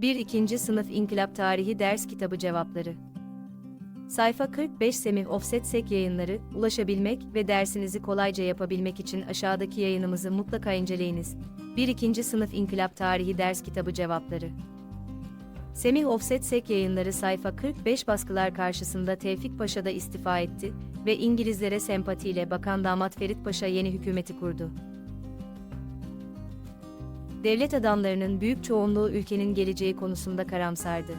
1-2. Sınıf İnkılap Tarihi Ders Kitabı Cevapları Sayfa 45 Semih Offset Sek yayınları, ulaşabilmek ve dersinizi kolayca yapabilmek için aşağıdaki yayınımızı mutlaka inceleyiniz. 1-2. Sınıf İnkılap Tarihi Ders Kitabı Cevapları Semih Offset Sek yayınları sayfa 45 baskılar karşısında Tevfik Paşa da istifa etti ve İngilizlere sempatiyle bakan damat Ferit Paşa yeni hükümeti kurdu. Devlet adamlarının büyük çoğunluğu ülkenin geleceği konusunda karamsardı.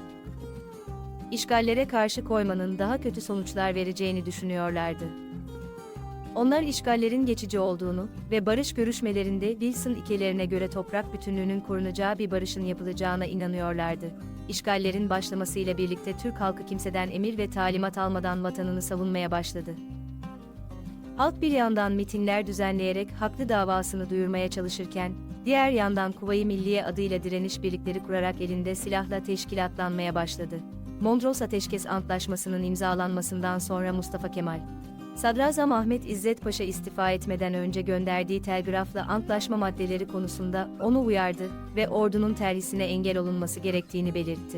İşgallere karşı koymanın daha kötü sonuçlar vereceğini düşünüyorlardı. Onlar işgallerin geçici olduğunu ve barış görüşmelerinde Wilson ilkelerine göre toprak bütünlüğünün korunacağı bir barışın yapılacağına inanıyorlardı. İşgallerin başlamasıyla birlikte Türk halkı kimseden emir ve talimat almadan vatanını savunmaya başladı. Halk bir yandan mitingler düzenleyerek haklı davasını duyurmaya çalışırken, diğer yandan Kuvayi Milliye adıyla direniş birlikleri kurarak elinde silahla teşkilatlanmaya başladı. Mondros Ateşkes Antlaşması'nın imzalanmasından sonra Mustafa Kemal, Sadrazam Ahmet İzzet Paşa istifa etmeden önce gönderdiği telgrafla antlaşma maddeleri konusunda onu uyardı ve ordunun terhisine engel olunması gerektiğini belirtti.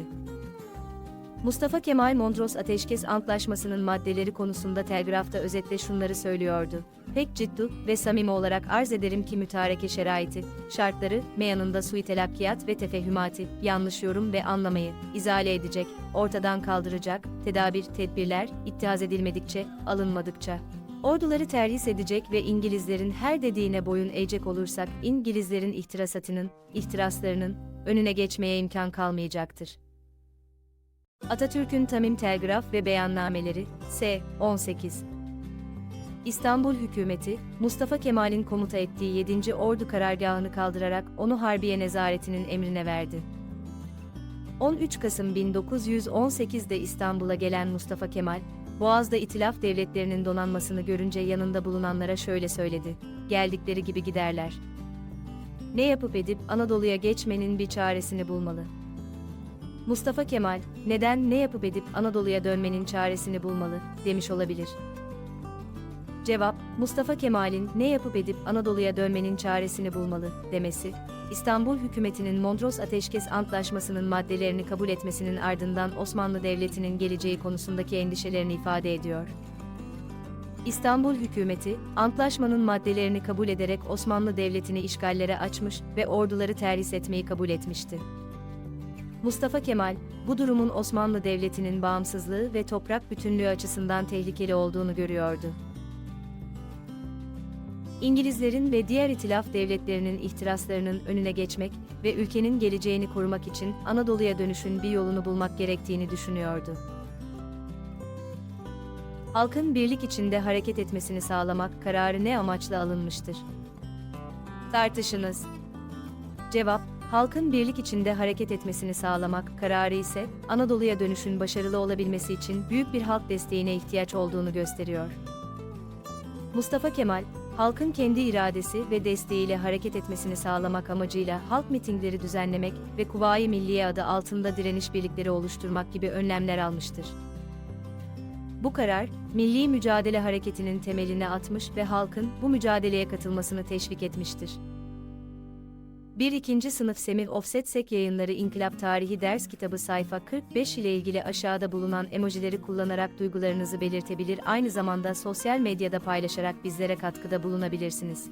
Mustafa Kemal Mondros Ateşkes Antlaşması'nın maddeleri konusunda telgrafta özetle şunları söylüyordu. Pek ciddi ve samimi olarak arz ederim ki mütareke şeraiti, şartları, meyanında suitelakkiyat ve tefehümati, yanlış yorum ve anlamayı, izale edecek, ortadan kaldıracak, tedabir, tedbirler, ittihaz edilmedikçe, alınmadıkça, orduları terhis edecek ve İngilizlerin her dediğine boyun eğecek olursak, İngilizlerin ihtirasatının, ihtiraslarının, önüne geçmeye imkan kalmayacaktır. Atatürk'ün Tamim Telgraf ve Beyannameleri, S. 18 İstanbul hükümeti, Mustafa Kemal'in komuta ettiği 7. Ordu karargahını kaldırarak onu Harbiye Nezaretinin emrine verdi. 13 Kasım 1918'de İstanbul'a gelen Mustafa Kemal, Boğaz'da itilaf devletlerinin donanmasını görünce yanında bulunanlara şöyle söyledi, geldikleri gibi giderler. Ne yapıp edip Anadolu'ya geçmenin bir çaresini bulmalı. Mustafa Kemal, neden ne yapıp edip Anadolu'ya dönmenin çaresini bulmalı, demiş olabilir. Cevap, Mustafa Kemal'in ne yapıp edip Anadolu'ya dönmenin çaresini bulmalı, demesi, İstanbul hükümetinin Mondros Ateşkes Antlaşması'nın maddelerini kabul etmesinin ardından Osmanlı Devleti'nin geleceği konusundaki endişelerini ifade ediyor. İstanbul hükümeti, antlaşmanın maddelerini kabul ederek Osmanlı Devleti'ni işgallere açmış ve orduları terhis etmeyi kabul etmişti. Mustafa Kemal, bu durumun Osmanlı Devleti'nin bağımsızlığı ve toprak bütünlüğü açısından tehlikeli olduğunu görüyordu. İngilizlerin ve diğer itilaf devletlerinin ihtiraslarının önüne geçmek ve ülkenin geleceğini korumak için Anadolu'ya dönüşün bir yolunu bulmak gerektiğini düşünüyordu. Halkın birlik içinde hareket etmesini sağlamak kararı ne amaçla alınmıştır? Tartışınız. Cevap, halkın birlik içinde hareket etmesini sağlamak kararı ise Anadolu'ya dönüşün başarılı olabilmesi için büyük bir halk desteğine ihtiyaç olduğunu gösteriyor. Mustafa Kemal, halkın kendi iradesi ve desteğiyle hareket etmesini sağlamak amacıyla halk mitingleri düzenlemek ve Kuvayi Milliye adı altında direniş birlikleri oluşturmak gibi önlemler almıştır. Bu karar, milli mücadele hareketinin temelini atmış ve halkın bu mücadeleye katılmasını teşvik etmiştir. 1-2. Sınıf Semih Offset Sek yayınları İnkılap Tarihi Ders Kitabı sayfa 45 ile ilgili aşağıda bulunan emojileri kullanarak duygularınızı belirtebilir aynı zamanda sosyal medyada paylaşarak bizlere katkıda bulunabilirsiniz.